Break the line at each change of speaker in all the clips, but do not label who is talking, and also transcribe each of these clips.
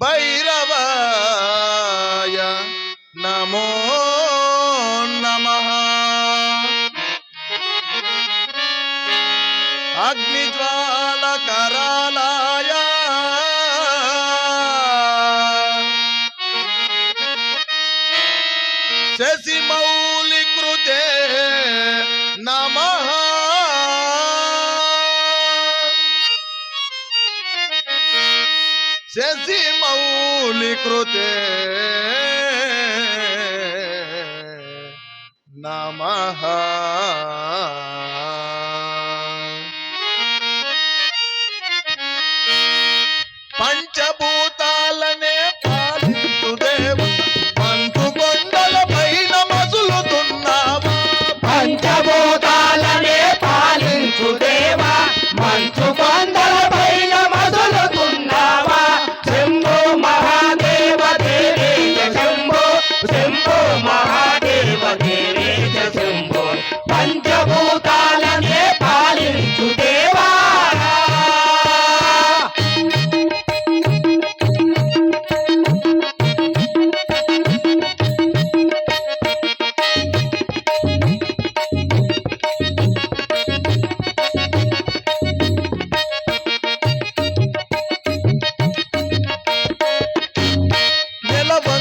భైరవాయ నమో నమ.
అగ్నిజ్వా मौलिकृते नमः। पंचभूत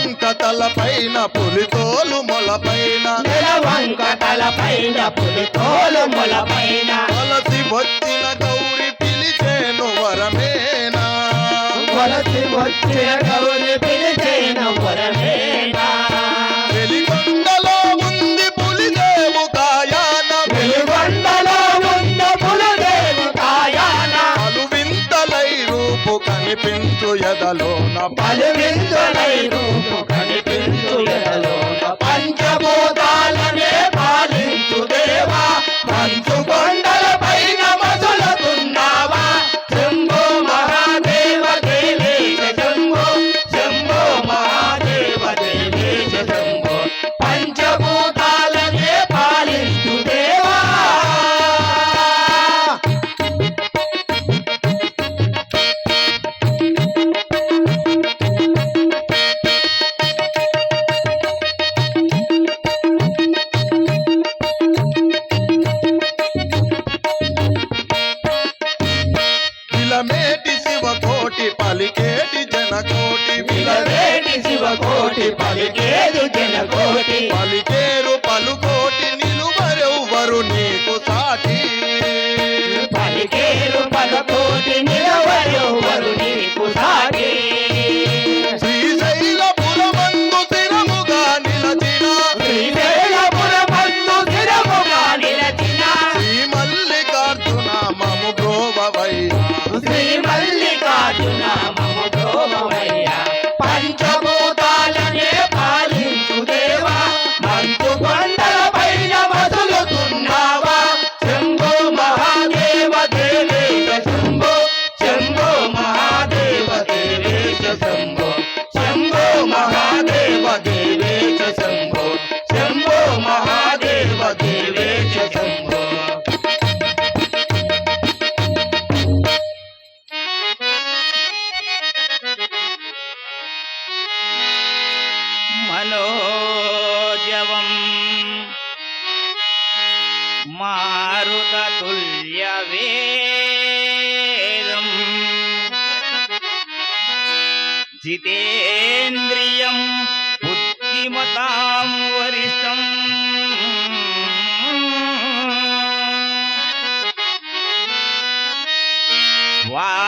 నెలవంక తల పైన పులితోలు మొల పైన
నెలవంక తల పైన పులితోలు మొల పైన
వలసి వచ్చిన గౌరి పిలిచేను వరమేనా.
వలసి వచ్చిన గౌరి పిలిచేన వరమేనా.
వెలిగొండలో ఉంది పులిదేవు కాయాన
వెలుగొండలో ఉన్న పులదేవు కాయాన
పలు వింతలై రూపు కనిపించు ఎదలోన.
పలువిందులై రూపు కనిపించు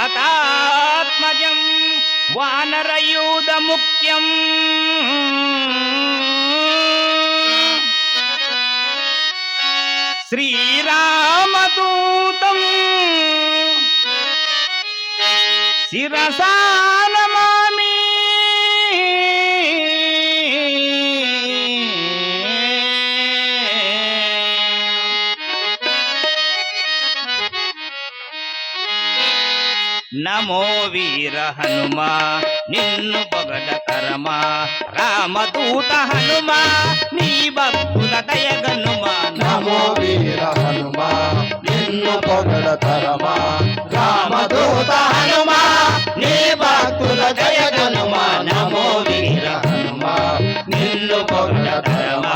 వాతాత్మజం వానరయూధముఖ్యం. శ్రీరామదూతం శిరసానమ నమో వీర హనుమా నిన్ను
పొగడ కరమా
రామదూత హనుమా నీ భక్తుల దయగనుమా
నమో వీర హనుమా నిన్ను పొగడ కరమా రామదూత హనుమా నీ భక్తుల దయగనుమా నమో వీర హనుమా నిన్ను పొగడ
కరమా.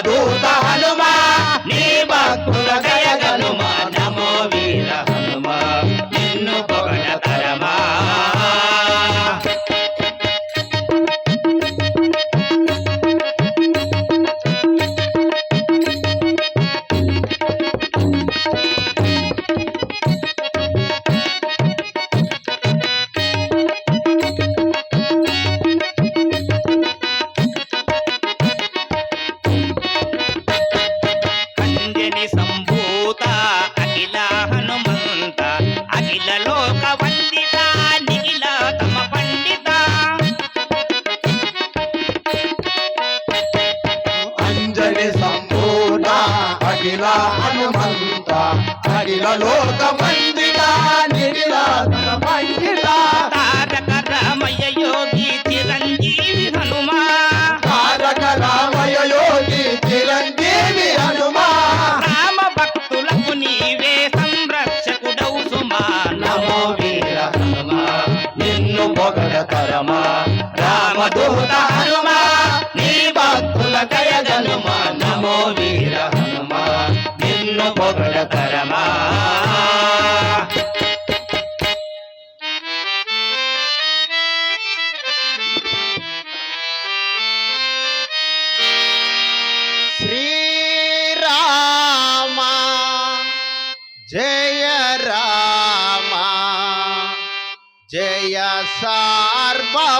జయ రామ జయ సార్వభౌమా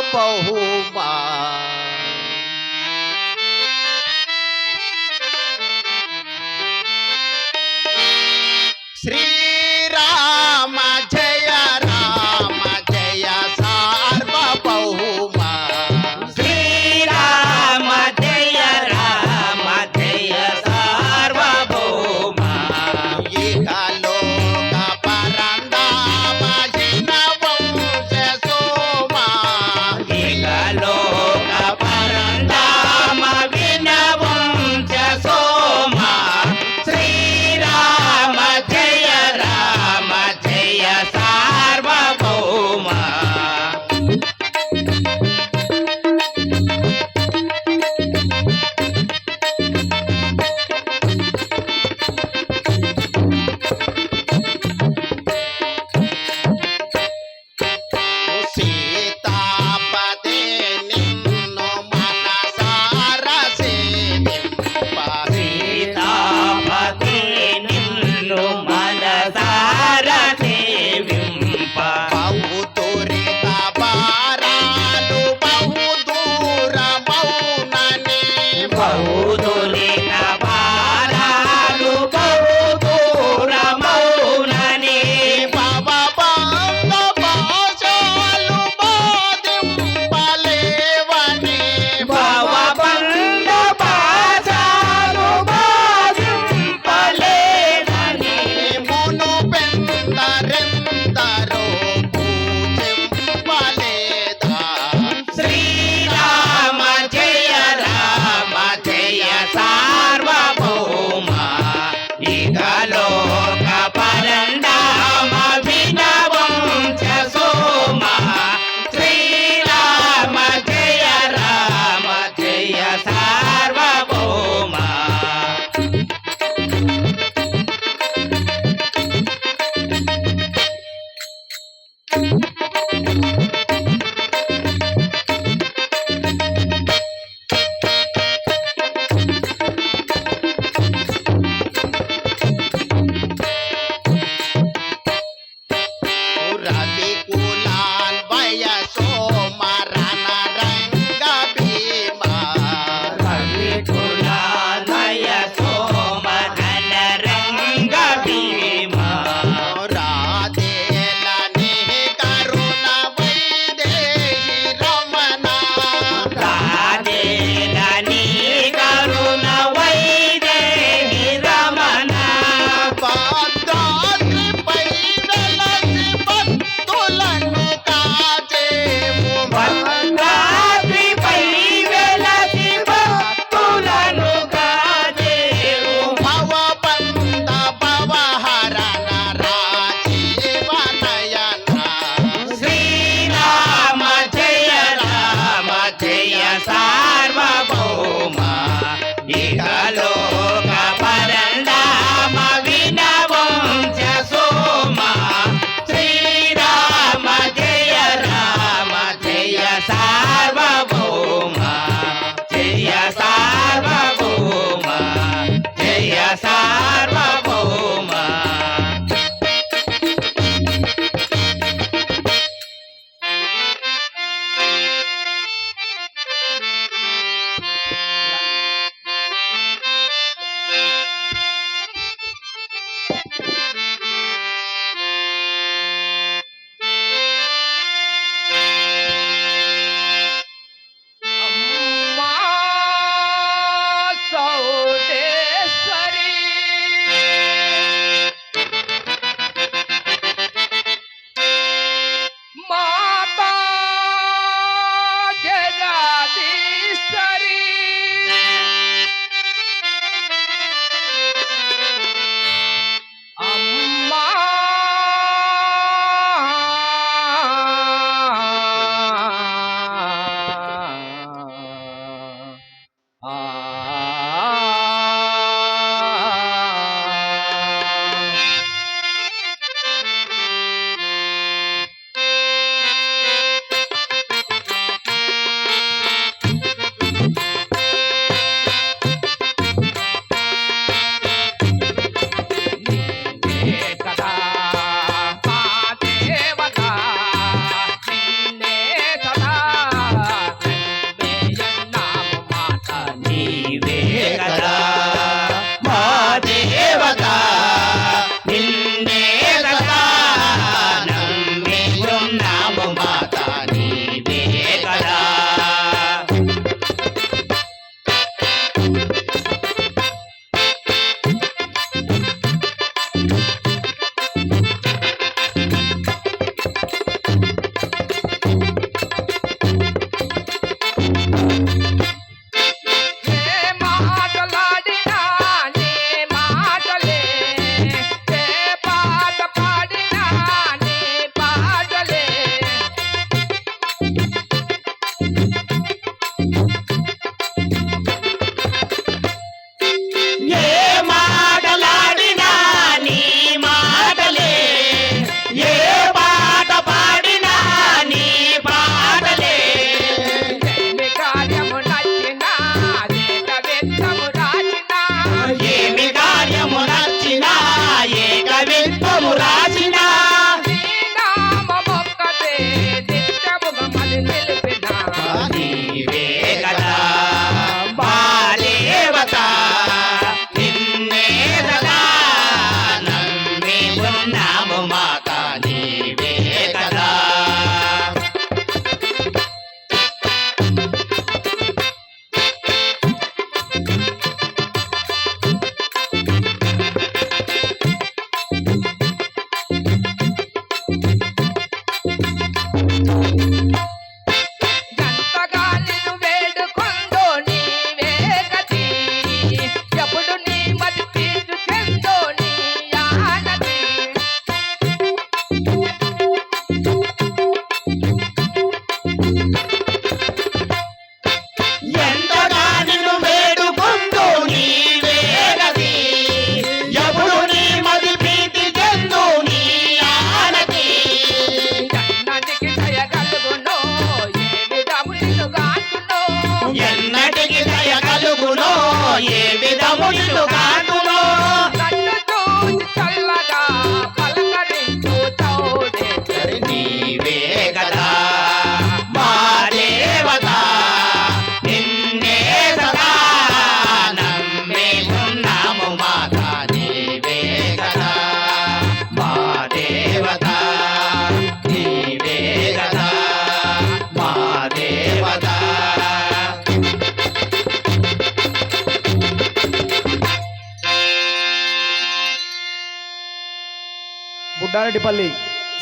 బుడ్డారెడ్డిపల్లి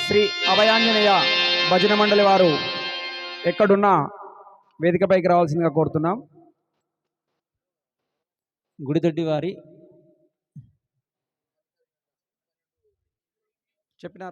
శ్రీ అభయాంజనేయ భజన మండలి వారు ఎక్కడున్నా వేదికపైకి రావాల్సిందిగా కోరుతున్నాం.
గుడిదొడ్డి వారి.
చెప్పిన